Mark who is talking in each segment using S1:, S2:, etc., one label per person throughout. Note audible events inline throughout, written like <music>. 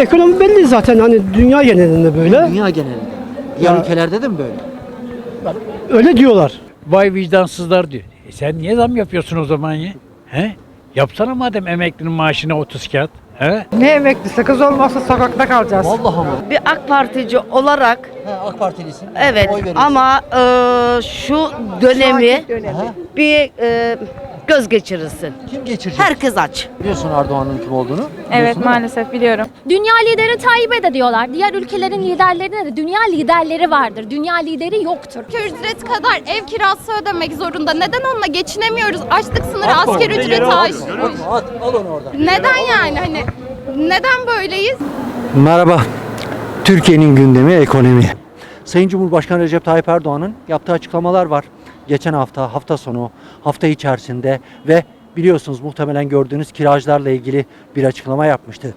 S1: ekonomi belli zaten hani dünya genelinde böyle.
S2: Dünya genelinde. Diğer
S1: Ya-
S2: ülkelerde de mi böyle?
S1: Öyle diyorlar.
S3: Vay vicdansızlar diyor. E sen niye zam yapıyorsun o zaman ya? He? Yapsana madem emeklinin maaşına 30 kağıt. He?
S4: Ne emeklisi? Kız olmazsa sokakta kalacağız.
S2: Vallahi mı?
S5: Bir AK Partici olarak
S2: He, AK Partilisin.
S5: evet
S2: Oy veriyorsun.
S5: ama e, şu dönemi bir e, göz geçirirsin.
S2: Kim geçirecek?
S5: Herkes aç.
S2: Biliyorsun Erdoğan'ın kim olduğunu.
S6: Evet
S2: Biliyorsun
S6: maalesef biliyorum.
S7: Dünya lideri Tayyip'e de diyorlar. Diğer ülkelerin liderlerine de dünya liderleri vardır. Dünya lideri yoktur.
S8: ücret kadar ev kirası ödemek zorunda. Neden onunla geçinemiyoruz? Açlık sınırı asgari ücreti aşmış.
S2: Atma, at, al onu oradan.
S8: Neden yani hani neden böyleyiz?
S2: Merhaba. Türkiye'nin gündemi ekonomi. Sayın Cumhurbaşkanı Recep Tayyip Erdoğan'ın yaptığı açıklamalar var. Geçen hafta, hafta sonu, hafta içerisinde ve biliyorsunuz muhtemelen gördüğünüz kiracılarla ilgili bir açıklama yapmıştı.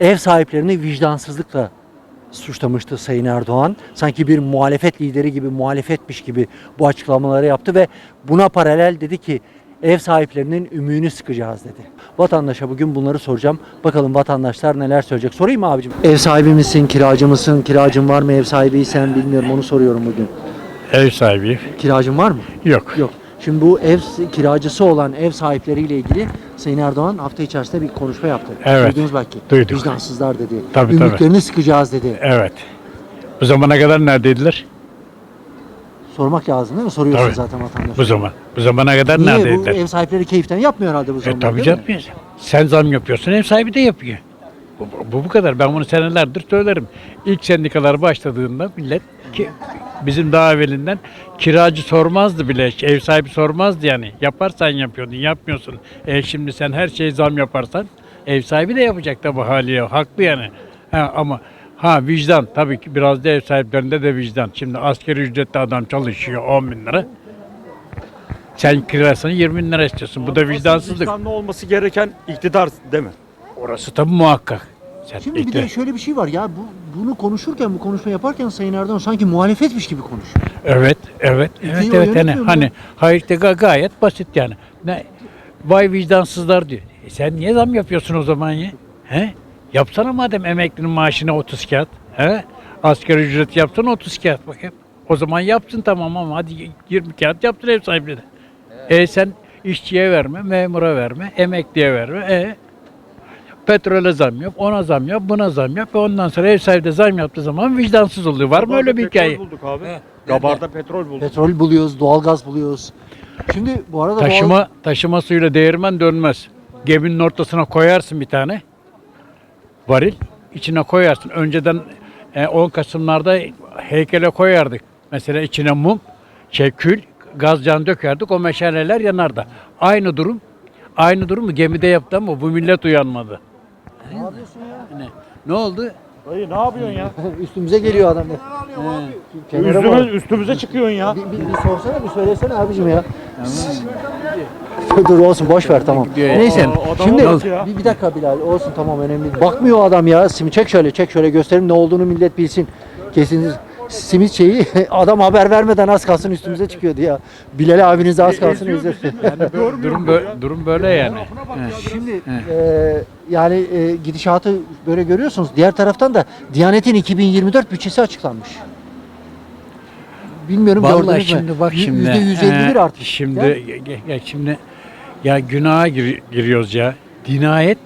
S2: Ev sahiplerini vicdansızlıkla suçlamıştı Sayın Erdoğan. Sanki bir muhalefet lideri gibi, muhalefetmiş gibi bu açıklamaları yaptı ve buna paralel dedi ki ev sahiplerinin ümüğünü sıkacağız dedi. Vatandaşa bugün bunları soracağım. Bakalım vatandaşlar neler söyleyecek. Sorayım mı abicim? Ev sahibi misin, kiracı mısın? Kiracın var mı? Ev sahibiysen bilmiyorum onu soruyorum bugün.
S3: Ev sahibi
S2: Kiracın var mı?
S3: yok.
S2: Yok. Şimdi bu ev kiracısı olan ev sahipleriyle ilgili Sayın Erdoğan hafta içerisinde bir konuşma yaptı.
S3: Evet.
S2: Duydunuz belki.
S3: Duyduk.
S2: Vicdansızlar dedi.
S3: Tabii, tabii.
S2: Ümüklerini sıkacağız dedi.
S3: Evet. Bu zamana kadar neredeydiler?
S2: Sormak lazım değil mi? Soruyorsun
S3: Tabii.
S2: zaten vatandaş.
S3: Bu zaman. Bu zamana kadar
S2: Niye bu
S3: neredeydiler?
S2: ev sahipleri keyiften yapmıyor herhalde bu
S3: E
S2: zaman.
S3: tabii
S2: değil mi?
S3: canım. Sen zam yapıyorsun, ev sahibi de yapıyor. Bu, bu bu kadar. Ben bunu senelerdir söylerim. İlk sendikalar başladığında millet ki bizim daha evvelinden kiracı sormazdı bile. Ev sahibi sormazdı yani. Yaparsan yapıyordun, yapmıyorsun. E şimdi sen her şeyi zam yaparsan ev sahibi de yapacak tabii haliye. Haklı yani. Ha, ama ha vicdan tabii ki biraz da ev sahiplerinde de vicdan. Şimdi askeri ücretli adam çalışıyor 10 bin lira. Sen kirasını 20 bin lira istiyorsun. Bu da vicdansızlık.
S9: Vicdanlı olması gereken iktidar değil mi?
S3: Orası tabii muhakkak. Sen
S2: Şimdi bir
S3: işte-
S2: de şöyle bir şey var ya bu bunu konuşurken bu konuşma yaparken Sayın Erdoğan sanki muhalefetmiş gibi konuşuyor.
S3: Evet, evet, evet, evet. Hani,
S2: yönetmiyor mu
S3: hani hayır ga- gayet basit yani. Ne, vay vicdansızlar diyor. E sen niye zam yapıyorsun o zaman ya? He? Yapsana madem emeklinin maaşına 30 kağıt. He? Asgari ücret yapsana 30 kağıt bakayım. O zaman yapsın tamam ama hadi 20 kağıt yaptın ev sahibine. E sen işçiye verme, memura verme, emekliye verme. E petrole zam yap, ona zam yap, buna zam yap. E ondan sonra ev sahibi de zam yaptığı zaman vicdansız oluyor. Var mı öyle bir hikaye?
S9: Petrol bulduk abi. Gabarda petrol bulduk.
S2: Petrol buluyoruz, doğalgaz buluyoruz. Şimdi bu arada doğal-
S3: Taşıma taşıma suyuyla değirmen dönmez. Geminin ortasına koyarsın bir tane varil. içine koyarsın. Önceden e, 10 Kasımlarda heykele koyardık. Mesela içine mum, şey kül, gaz can dökerdik. O meşaleler yanardı. Aynı durum aynı durumu gemide yaptı ama bu millet uyanmadı. Ne yapıyorsun ya? Ne, ne oldu?
S9: Dayı ne yapıyorsun ya? <laughs>
S2: üstümüze geliyor adam. Kenara bak.
S9: Üstüme, üstümüze çıkıyorsun ya.
S2: Bir, bir, bir sorsana bir söylesene abicim ya. Dur olsun boş ver tamam. Neyse
S9: Aa, adama
S2: şimdi
S9: bak ya.
S2: bir, bir dakika Bilal olsun tamam önemli. değil. Bakmıyor adam ya. Simi çek şöyle çek şöyle gösterin ne olduğunu millet bilsin. Kesin simit şeyi <laughs> adam haber vermeden az kalsın üstümüze çıkıyordu ya. Bilal abiniz az kalsın
S9: Eziyor
S2: üstüne.
S3: Durum böyle, durum böyle yani.
S2: Şimdi e, yani e, gidişatı böyle görüyorsunuz. Diğer taraftan da Diyanet'in 2024 bütçesi açıklanmış. Bilmiyorum
S3: Vallahi
S2: gördünüz mü?
S3: şimdi bak
S2: Yü-
S3: şimdi.
S2: Yüzde 151
S3: e,
S2: artık.
S3: Şimdi
S2: Ya.
S3: ya, ya şimdi ya günaha gir- giriyoruz ya. Dinayet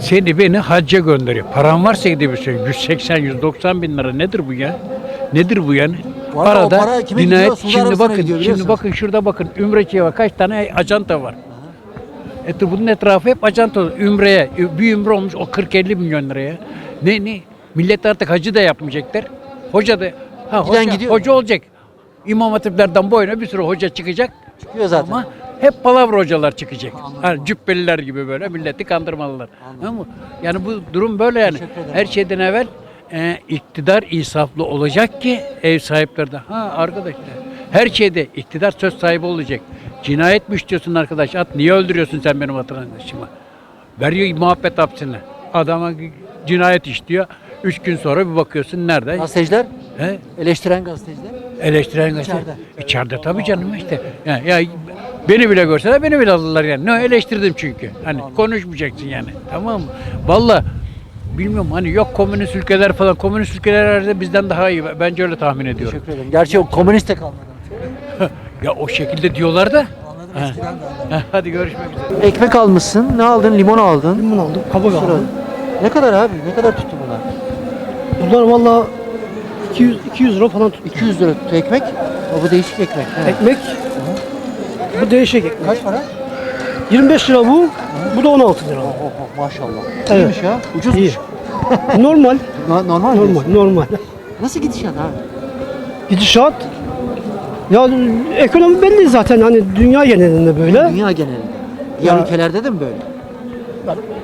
S3: seni beni hacca gönderiyor. Paran varsa gidebilirsin. 180 190 bin lira nedir bu ya? Nedir bu yani?
S2: Bu arada o
S3: Parada
S2: para kime gidiyor?
S3: dinayet
S2: Suudi
S3: şimdi
S2: Arabistan'a
S3: bakın
S2: gidiyor,
S3: şimdi
S2: biliyorsunuz.
S3: bakın şurada bakın Ümreçi'ye bak kaç tane acanta var. E bunun etrafı hep acanta. Ümre'ye bir ümre olmuş o 40-50 milyon liraya. Ne ne? Millet artık hacı da yapmayacaklar. Hoca da ha,
S2: Giden
S3: hoca,
S2: gidiyor.
S3: hoca olacak. İmam hatiplerden boyuna bir sürü hoca çıkacak.
S2: Çıkıyor zaten.
S3: Ama hep palavra hocalar çıkacak. Hani cübbeliler gibi böyle milleti kandırmalılar. Ama yani bu durum böyle yani. Her şeyden evvel e, iktidar insaflı olacak ki ev sahipleri de ha arkadaşlar her şeyde iktidar söz sahibi olacak. Cinayet mi işliyorsun arkadaş? At niye öldürüyorsun sen benim vatandaşımı? Veriyor muhabbet hapsine. Adama cinayet işliyor. Üç gün sonra bir bakıyorsun nerede?
S2: Gazeteciler,
S3: He?
S2: eleştiren gazeteciler.
S3: Eleştiren gazete.
S2: İçeride.
S3: İçeride tabii canım işte. Yani, ya beni bile görseler beni bile alırlar yani. Ne eleştirdim çünkü. Hani konuşmayacaksın yani. Tamam mı? Valla bilmiyorum hani yok komünist ülkeler falan. Komünist ülkeler herhalde bizden daha iyi. Bence öyle tahmin ediyorum.
S2: Teşekkür ederim. Gerçi o komünist de kalmadı. <laughs>
S3: Ya o şekilde diyorlar da.
S2: Anladım eskiden de.
S3: Hadi görüşmek üzere.
S2: Ekmek almışsın. Ne aldın? Limon aldın.
S1: Limon aldım, kabak aldım.
S2: Ne kadar abi? Ne kadar tuttu bunlar?
S1: Bunlar valla 200, 200 lira falan tuttu.
S2: 200 lira tuttu ekmek. O bu değişik ekmek. He.
S1: Ekmek. Bu değişik.
S2: Kaç para?
S1: 25 lira bu. Bu da 16 lira.
S2: Oh, oh, maşallah.
S1: Evet.
S2: İyiymiş ya. Ucuzmuş.
S1: İyi. <laughs> Normal.
S2: No- normal
S1: Normal.
S2: diyorsun?
S1: Normal.
S2: Nasıl gidişat abi?
S1: Gidişat. Ya ekonomi belli zaten hani dünya genelinde böyle.
S2: Dünya genelinde. Diğer
S1: Ya-
S2: ülkelerde de mi böyle?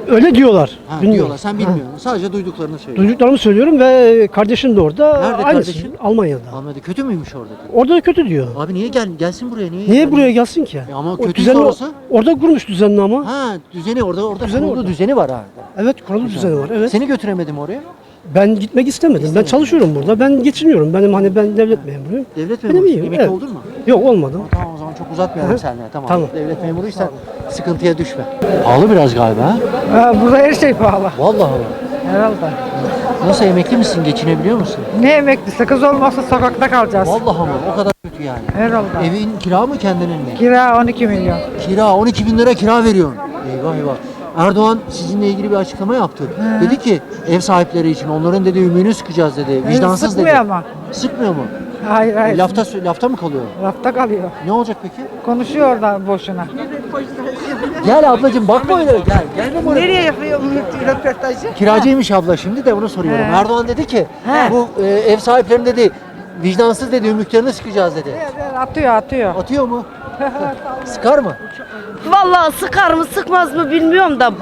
S1: Öyle diyorlar.
S2: Ha,
S1: Bilmiyorum.
S2: diyorlar. Sen bilmiyorsun. Sadece duyduklarını söylüyorsun.
S1: Duyduklarımı söylüyorum ve kardeşim de orada.
S2: Nerede
S1: Aynısı.
S2: kardeşin?
S1: Almanya'da.
S2: Almanya'da kötü müymüş orada?
S1: Orada da kötü diyor.
S2: Abi niye gel gelsin buraya? Niye?
S1: Niye
S2: yani?
S1: buraya gelsin ki?
S2: E ama
S1: O
S2: kötüyse
S1: düzeni
S2: orası?
S1: Orada kurmuş düzenini ama.
S2: Ha düzeni orada orada
S1: Düzeni
S2: kurulu
S1: orada.
S2: düzeni var ha.
S1: Evet kurulu düzeni var. Evet.
S2: Seni götüremedim oraya.
S1: Ben gitmek istemedim. Ben çalışıyorum burada. Ben geçiniyorum. Benim hani ben devlet memuruyum.
S2: Devlet
S1: Benim
S2: memuru.
S1: iyiyim,
S2: Emekli
S1: evet.
S2: oldun mu?
S1: Yok olmadım.
S2: Tamam o zaman çok uzatmayalım
S1: Hı.
S2: seninle. Tamam.
S1: Tamam.
S2: Devlet memuruysan sıkıntıya düşme. Pahalı biraz galiba ha?
S4: Ha, burada her şey pahalı.
S2: Vallahi.
S4: Herhalde.
S2: Nasıl emekli misin? Geçinebiliyor musun?
S4: Ne emeklisi? Kız olmazsa sokakta kalacağız.
S2: Vallahi ama o kadar kötü yani.
S4: Herhalde.
S2: Evin kira mı kendinin mi?
S4: Kira 12 milyon.
S2: Kira 12 bin lira kira veriyorsun. Eyvah eyvah. Erdoğan sizinle ilgili bir açıklama yaptı. Dedi ki ev sahipleri için onların dedi ümüğünü sıkacağız dedi. Vicdansız
S4: sıkmıyor
S2: dedi.
S4: ama.
S2: Sıkmıyor mu?
S4: Hayır hayır.
S2: Lafta lafta mı kalıyor?
S4: Lafta kalıyor.
S2: Ne olacak peki?
S4: Konuşuyor da boşuna.
S2: Gel ablacığım bakma öyle gel. Gel buraya.
S4: Nereye yapıyor bu röportajı?
S2: Kiracıymış abla şimdi de bunu soruyorum.
S4: He.
S2: Erdoğan dedi ki bu e, ev sahiplerinin dedi vicdansız dedi ümüklerini sıkacağız dedi.
S4: Atıyor atıyor.
S2: Atıyor mu? <laughs> Sıkar mı?
S5: Vallahi sıkar mı sıkmaz mı bilmiyorum da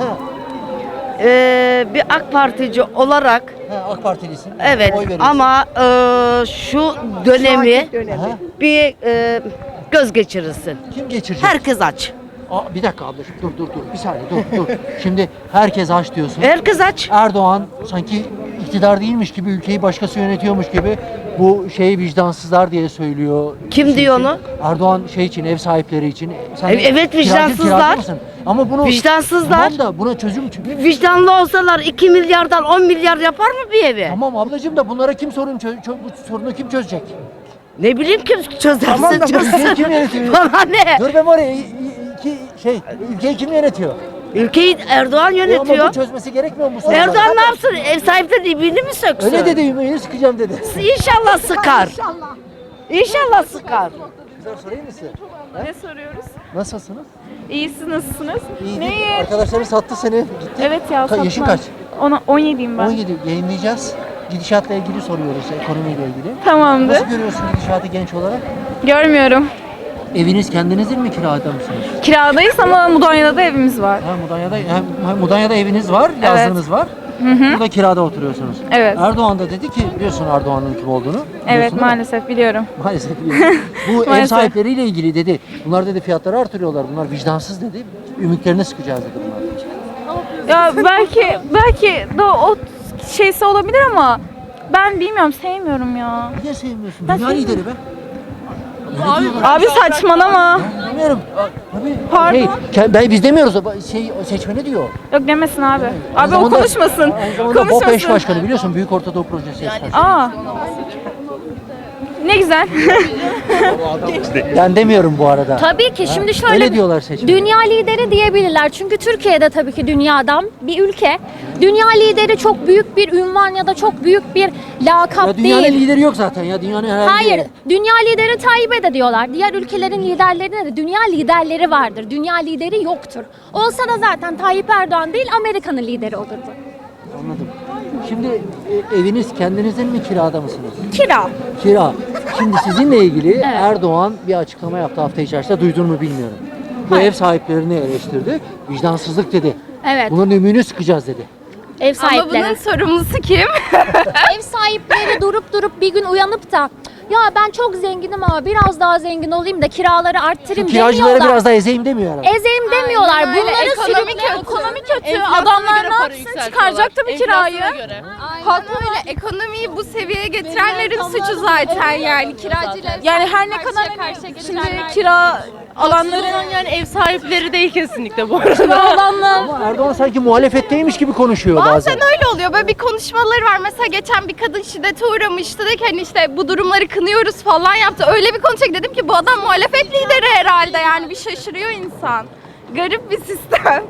S5: eee, bir AK Partici olarak
S2: He, AK Partilisin.
S5: evet
S2: Oy veriyorsun.
S5: ama eee, şu dönemi
S2: Aha.
S5: bir eee, göz geçirirsin.
S2: Kim geçirecek?
S5: Herkes aç.
S2: Aa, bir dakika ablacığım dur dur dur bir saniye dur dur. <laughs> Şimdi herkes aç diyorsun.
S5: Herkes aç.
S2: Erdoğan sanki iktidar değilmiş gibi ülkeyi başkası yönetiyormuş gibi bu şey vicdansızlar diye söylüyor.
S5: Kim
S2: Çünkü
S5: diyor onu?
S2: Erdoğan şey için ev sahipleri için. Sen
S5: E- evet, vicdansızlar.
S2: kiracı? Ama bunu
S5: Vicdansızlar.
S2: Tamam da buna çözüm
S5: Vicdanlı olsalar 2 milyardan 10 milyar yapar mı bir evi?
S2: Tamam ablacığım da bunlara kim sorun çö- çö- bu sorunu kim çözecek?
S5: Ne bileyim kim çözerse
S2: Tamam da
S5: çözsün.
S2: kim yönetiyor? <laughs>
S5: Bana ne?
S2: Dur ben oraya iki şey ülkeyi kim yönetiyor?
S5: Ülkeyi Erdoğan
S2: E ama
S5: yönetiyor.
S2: bu çözmesi gerekmiyor mu? bu sorunları?
S5: Erdoğan ne yapsın? Ev sahipleri ibirini mi söksün?
S2: Öyle dedi ümüğünü sıkacağım dedi.
S5: İnşallah sıkar. İnşallah sıkar.
S2: Güzel sorayım mı size?
S6: Ne soruyoruz?
S2: Nasılsınız?
S6: İyi siz nasılsınız?
S2: İyi.
S6: Neyi?
S2: Arkadaşların sattı seni. Gitti.
S6: Evet ya
S2: Ka- yaşın
S6: satmam.
S2: kaç?
S6: Ona 17'yim ben.
S2: 17 yayınlayacağız. Gidişatla ilgili soruyoruz, ekonomiyle ilgili.
S6: Tamamdır.
S2: Nasıl görüyorsun gidişatı genç olarak?
S6: Görmüyorum.
S2: Eviniz kendinizin mi kirada mısınız?
S6: Kiradayız ama Mudanya'da da evimiz var.
S2: Ha, Mudanya'da, ha, Mudanya'da eviniz var, yazlığınız var. Burada kirada oturuyorsunuz.
S6: Evet.
S2: Erdoğan da dedi ki, biliyorsun Erdoğan'ın kim olduğunu.
S6: Evet
S2: biliyorsun
S6: maalesef biliyorum. <laughs>
S2: Maalesef biliyorum. <laughs> Bu ev
S6: Maalesef.
S2: sahipleriyle ilgili dedi. Bunlar dedi fiyatları artırıyorlar. Bunlar vicdansız dedi. Ümitlerini sıkacağız dedi bunlar.
S6: Ya belki belki de o şeysi olabilir ama ben bilmiyorum sevmiyorum ya.
S2: Niye sevmiyorsun?
S6: Ben
S2: Dünya
S6: sevmiyorum.
S2: lideri be. Diyorlar.
S6: Abi saçmalama.
S2: Tabii.
S6: Pardon.
S2: Şey, ke- ben, biz demiyoruz. o Şey, o seçmeni diyor.
S6: Yok demesin abi. Abi o konuşmasın.
S2: Aynı zamanda BOP eş
S6: Konuşmasın.
S2: başkanı biliyorsun. Büyük Ortadoğu Projesi başkanı.
S6: Aa. Ne güzel. <laughs>
S2: Ben demiyorum bu arada.
S7: Tabii ki şimdi şöyle
S2: Öyle diyorlar seçmeni.
S7: Dünya lideri diyebilirler. Çünkü Türkiye'de tabii ki dünyadan bir ülke. Dünya lideri çok büyük bir ünvan ya da çok büyük bir lakap
S2: Ya dünyanın
S7: değil.
S2: lideri yok zaten ya. Dünyanın herhangi
S7: Hayır, dünya lideri Tayyip'e de diyorlar. Diğer ülkelerin liderlerine de dünya liderleri vardır. Dünya lideri yoktur. Olsa da zaten Tayyip Erdoğan değil Amerika'nın lideri olurdu.
S2: Şimdi e, eviniz kendinizin mi kirada mısınız?
S7: Kira.
S2: Kira. Şimdi sizinle ilgili <laughs> Erdoğan bir açıklama yaptı hafta içerisinde. Duydun mu bilmiyorum. Bu
S7: Hayır.
S2: ev sahiplerini eleştirdi. Vicdansızlık dedi.
S7: Evet.
S2: Bunun ümüğünü sıkacağız dedi.
S7: Ev
S8: Ama
S7: sahipleri.
S8: bunun sorumlusu kim? <laughs>
S7: Ev sahipleri durup durup bir gün uyanıp da ya ben çok zenginim ama biraz daha zengin olayım da kiraları arttırayım
S2: Kiracıları
S7: demiyorlar.
S2: biraz daha ezeyim demiyor herhalde.
S7: Ezeyim demiyorlar.
S8: Aynen öyle.
S7: Bunları
S8: Ekonomi
S7: sürükleyen
S8: kötü.
S7: ekonomi kötü.
S8: Enflasyona
S7: Adamlar
S8: göre
S7: ne
S8: para
S7: yapsın?
S8: yükseltiyorlar.
S7: Çıkaracak tabii kirayı.
S8: Haklı öyle. Ekonomiyi bu seviyeye getirenlerin suçu zaten yani kiracılar.
S6: Yani her ne kadar şimdi kira alanların
S5: yani ev sahipleri değil kesinlikle bu arada.
S6: alanlar
S2: Ama Erdoğan sanki muhalefetteymiş gibi konuşuyor bazen.
S8: Bazen öyle oluyor. Böyle bir konuşmaları var. Mesela geçen bir kadın şiddete uğramıştı. Dedi ki hani işte bu durumları kınıyoruz falan yaptı. Öyle bir konuşacak dedim ki bu adam muhalefet lideri herhalde yani bir şaşırıyor insan. Garip bir sistem.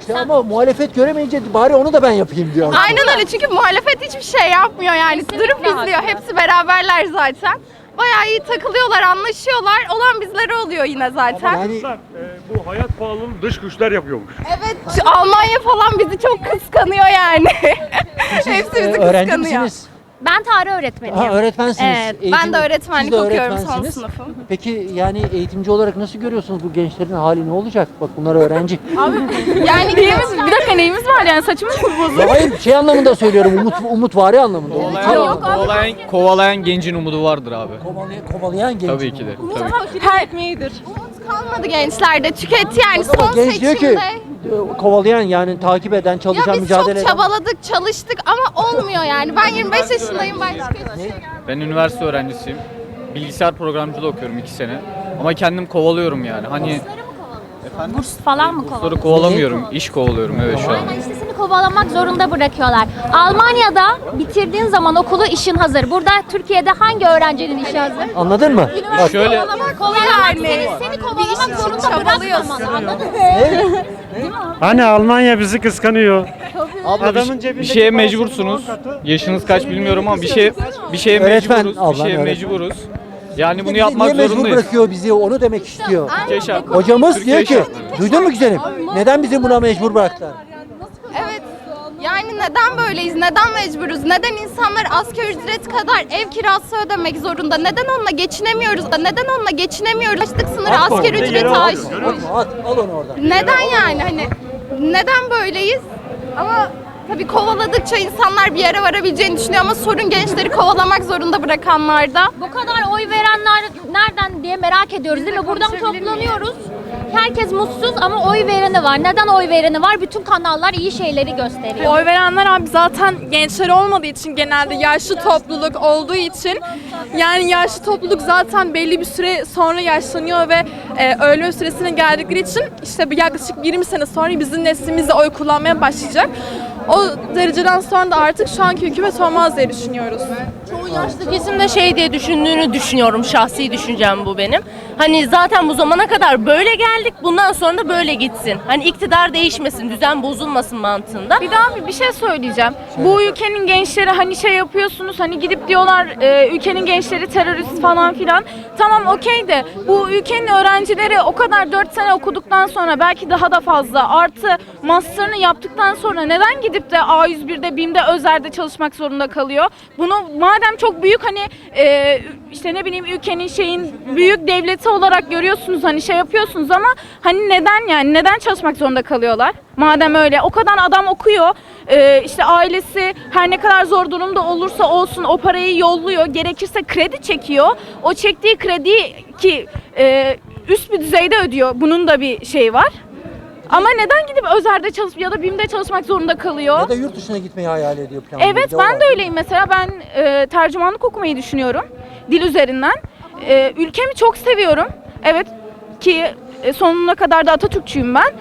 S2: İşte ama muhalefet göremeyince bari onu da ben yapayım diyor.
S8: Aynen öyle çünkü muhalefet hiçbir şey yapmıyor yani. Durup izliyor. Hepsi beraberler zaten. Bayağı iyi takılıyorlar, anlaşıyorlar. Olan bizlere oluyor yine zaten.
S2: Yani
S9: Kızlar, e, bu hayat pahalılığını dış güçler yapıyormuş.
S8: Evet, şu Almanya falan bizi çok kıskanıyor yani. <laughs> Hepsi bizi
S2: e, öğrenci
S8: kıskanıyor.
S2: misiniz?
S7: Ben tarih öğretmeniyim.
S2: Ha, öğretmensiniz.
S7: Evet,
S8: Ben de öğretmenlik
S2: siz de
S8: okuyorum son
S2: öğretmensiniz.
S8: sınıfım.
S2: Peki yani eğitimci olarak nasıl görüyorsunuz bu gençlerin hali ne olacak? Bak bunlar öğrenci. <laughs>
S8: Yani
S6: neyimiz, bir dakika neyimiz var yani saçımız mı bozuk?
S2: ya hayır şey anlamında söylüyorum. Umut umutvari anlamında. Umutlu anlamında.
S10: kovalayan, kovalayan gencin umudu vardır abi.
S2: Kovalayan, kovalayan genç.
S10: Tabii ki de. Tabii.
S6: Her
S8: kalmadı gençlerde. Tüketti yani son
S2: genç diyor ki
S8: seçimde.
S2: Kovalayan yani takip eden, çalışan,
S8: Ya biz
S2: mücadele
S8: çok
S2: eden.
S8: çabaladık, çalıştık ama olmuyor yani. Ben 25 yaşındayım başka hiçbir şey
S10: Ben üniversite öğrencisiyim. Bilgisayar programcılığı okuyorum iki sene. Ama kendim kovalıyorum yani. Hani
S7: Burs falan mı kovalıyor?
S10: soru kovalamıyorum, iş kovalıyorum evet şu an.
S7: Aynen işte seni kovalamak zorunda bırakıyorlar. Almanya'da bitirdiğin zaman okulu işin hazır. Burada Türkiye'de hangi öğrencinin işi hazır?
S2: Anladın mı? Bak,
S10: Şöyle
S7: Kovalamak seni, seni kovalamak zorunda bırakmamalı anladın mı?
S9: Hani Almanya bizi kıskanıyor.
S10: abla bir,
S9: Adamın cebindeki
S10: bir şeye
S9: parasının
S10: mecbursunuz. Yaşınız kaç bilmiyorum ama bir şey bir şeye
S2: Öğretmen
S10: mecburuz. Bir şeye
S2: öğretmen.
S10: mecburuz. Yani bunu yapmak
S2: niye mecbur
S10: zorundayız.
S2: bırakıyor bizi onu demek istiyor.
S10: Türkiye şartları.
S2: Hocamız
S10: Türkiye
S2: diyor ki,
S10: şartları.
S2: duydun mu güzelim? Neden bizi buna mecbur bıraktılar?
S8: Yani neden böyleyiz? Neden mecburuz? Neden insanlar asgari ücret kadar ev kirası ödemek zorunda? Neden onunla geçinemiyoruz? Neden onunla geçinemiyoruz? Açlık sınırı
S2: At
S8: asgari
S9: onu,
S8: ücreti
S9: yere at.
S2: at, al onu oradan.
S8: Neden yani hani neden böyleyiz? Ama tabii kovaladıkça insanlar bir yere varabileceğini düşünüyor ama sorun gençleri kovalamak zorunda bırakanlarda.
S7: Bu kadar oy verenler nereden diye merak ediyoruz değil mi? Buradan toplanıyoruz. Herkes mutsuz ama oy vereni var. Neden oy vereni var? Bütün kanallar iyi şeyleri gösteriyor.
S6: Oy verenler abi zaten gençler olmadığı için genelde yaşlı topluluk olduğu için yani yaşlı topluluk zaten belli bir süre sonra yaşlanıyor ve e, ölme süresine geldikleri için işte bir yaklaşık 20 sene sonra bizim neslimiz de oy kullanmaya başlayacak. O dereceden sonra da artık şu anki hükümet olmaz diye düşünüyoruz.
S5: Yaşlı kesim de şey diye düşündüğünü düşünüyorum. Şahsi düşüncem bu benim. Hani zaten bu zamana kadar böyle geldik. Bundan sonra da böyle gitsin. Hani iktidar değişmesin, düzen bozulmasın mantığında.
S6: Bir daha bir şey söyleyeceğim. Bu ülkenin gençleri hani şey yapıyorsunuz hani gidip diyorlar e, ülkenin gençleri terörist falan filan. Tamam okey de bu ülkenin öğrencileri o kadar 4 sene okuduktan sonra belki daha da fazla artı master'ını yaptıktan sonra neden gidip de A101'de BİM'de Özer'de çalışmak zorunda kalıyor? Bunu madem çok büyük hani e, işte ne bileyim ülkenin şeyin büyük devleti olarak görüyorsunuz hani şey yapıyorsunuz ama hani neden yani neden çalışmak zorunda kalıyorlar? Madem öyle o kadar adam okuyor e, işte ailesi her ne kadar zor durumda olursa olsun o parayı yolluyor gerekirse kredi çekiyor o çektiği kredi ki e, üst bir düzeyde ödüyor bunun da bir şeyi var. Ama neden gidip Özer'de çalış ya da BİM'de çalışmak zorunda kalıyor?
S2: Ya da yurt dışına gitmeyi hayal ediyor planlıyor.
S6: Evet ben de öyleyim mesela ben e, tercümanlık okumayı düşünüyorum dil üzerinden. E, ülkemi çok seviyorum. Evet ki e, sonuna kadar da Atatürkçüyüm ben.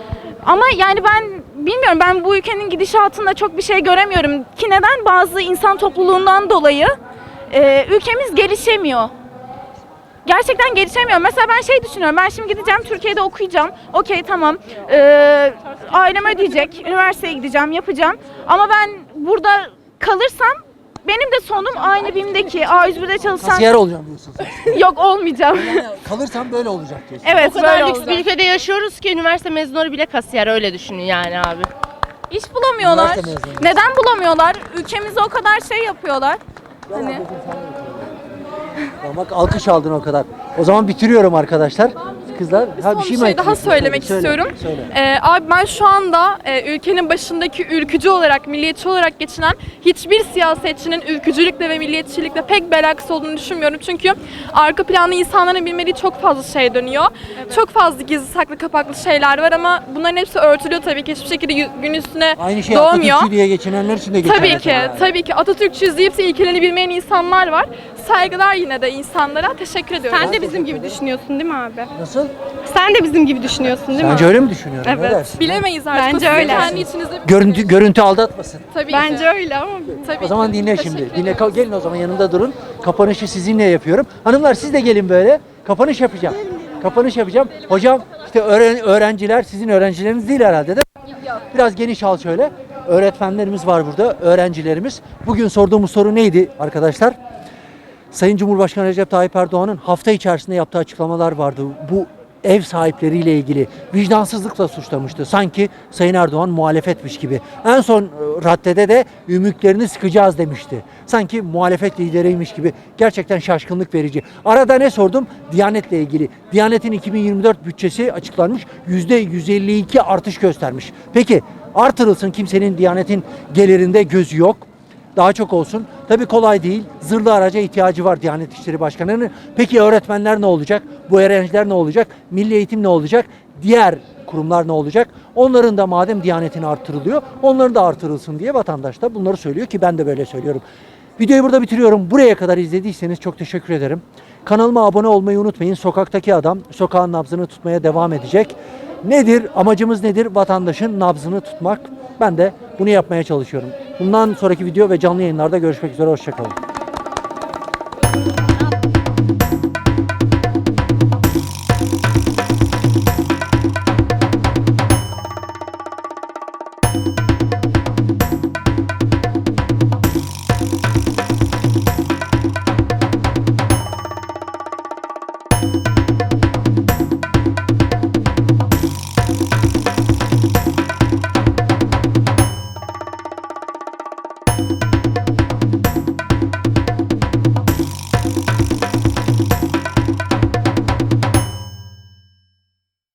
S6: Ama yani ben bilmiyorum ben bu ülkenin gidişatında çok bir şey göremiyorum. Ki neden bazı insan topluluğundan dolayı e, ülkemiz gelişemiyor. Gerçekten gelişemiyor. Mesela ben şey düşünüyorum. Ben şimdi gideceğim Türkiye'de okuyacağım. Okey tamam. Ee, ailem ödeyecek. Üniversiteye gideceğim, yapacağım. Ama ben burada kalırsam benim de sonum aynı BİM'deki A101'de çalışan...
S2: Kasiyer olacağım diyorsun sen. <laughs>
S6: Yok olmayacağım. <laughs>
S2: Kalırsam böyle olacak diyorsun.
S6: evet
S5: O kadar
S6: böyle
S5: lüks
S6: olacak.
S5: bir ülkede yaşıyoruz ki üniversite mezunları bile kasiyer öyle düşünün yani abi.
S6: İş bulamıyorlar.
S2: Üniversite mezunu.
S6: Neden bulamıyorlar? Ülkemize o kadar şey yapıyorlar. Hani
S2: bak alkış aldın o kadar. O zaman bitiriyorum arkadaşlar. Kızlar ha,
S6: Son
S2: bir şey
S6: bir şey daha söylemek
S2: Söyle,
S6: istiyorum.
S2: Söyle.
S6: Ee, abi ben şu anda e, ülkenin başındaki ülkücü olarak, milliyetçi olarak geçinen hiçbir siyasetçinin ülkücülükle ve milliyetçilikle pek bir alakası olduğunu düşünmüyorum. Çünkü arka planda insanların bilmediği çok fazla şey dönüyor. Çok fazla gizli saklı kapaklı şeyler var ama bunların hepsi örtülüyor tabii ki. Hiçbir şekilde gün üstüne
S2: Aynı şey
S6: doğmuyor.
S2: Atatürkçü diye geçinenler için de geçerli.
S6: Tabii ki, tabii ki. Atatürkçüyüz deyip de ilkelerini bilmeyen insanlar var. Saygılar yine de insanlara. Teşekkür ediyorum.
S8: Sen de bizim gibi düşünüyorsun değil mi abi?
S2: Nasıl?
S8: Sen de bizim gibi düşünüyorsun değil
S2: Bence öyle mi düşünüyorum? Ne
S8: Evet.
S2: dersin?
S6: Bilemeyiz artık.
S8: Bence öyle.
S6: Kendi içinizde
S2: Görüntü, görüntü aldatmasın.
S6: tabii
S8: Bence öyle ama
S6: Tabii
S2: O zaman dinle şimdi. Dinle, Ka- gelin o zaman yanımda durun. Kapanışı sizinle yapıyorum. Hanımlar siz de gelin böyle. Kapanış yapacağım. Kapanış yapacağım. Hocam işte öğren- öğrenciler sizin öğrencileriniz değil herhalde de. Biraz geniş al şöyle. Öğretmenlerimiz var burada, öğrencilerimiz. Bugün sorduğumuz soru neydi arkadaşlar? Sayın Cumhurbaşkanı Recep Tayyip Erdoğan'ın hafta içerisinde yaptığı açıklamalar vardı. Bu ev sahipleriyle ilgili vicdansızlıkla suçlamıştı. Sanki Sayın Erdoğan muhalefetmiş gibi. En son e, raddede de ümüklerini sıkacağız demişti. Sanki muhalefet lideriymiş gibi. Gerçekten şaşkınlık verici. Arada ne sordum? Diyanetle ilgili. Diyanetin 2024 bütçesi açıklanmış. %152 artış göstermiş. Peki artırılsın kimsenin Diyanetin gelirinde gözü yok daha çok olsun. Tabii kolay değil. Zırhlı araca ihtiyacı var Diyanet İşleri Başkanı'nın. Peki öğretmenler ne olacak? Bu öğrenciler ne olacak? Milli eğitim ne olacak? Diğer kurumlar ne olacak? Onların da madem Diyanet'in artırılıyor, onların da artırılsın diye vatandaş da bunları söylüyor ki ben de böyle söylüyorum. Videoyu burada bitiriyorum. Buraya kadar izlediyseniz çok teşekkür ederim. Kanalıma abone olmayı unutmayın. Sokaktaki adam sokağın nabzını tutmaya devam edecek. Nedir? Amacımız nedir? Vatandaşın nabzını tutmak. Ben de bunu yapmaya çalışıyorum. Bundan sonraki video ve canlı yayınlarda görüşmek üzere. Hoşçakalın.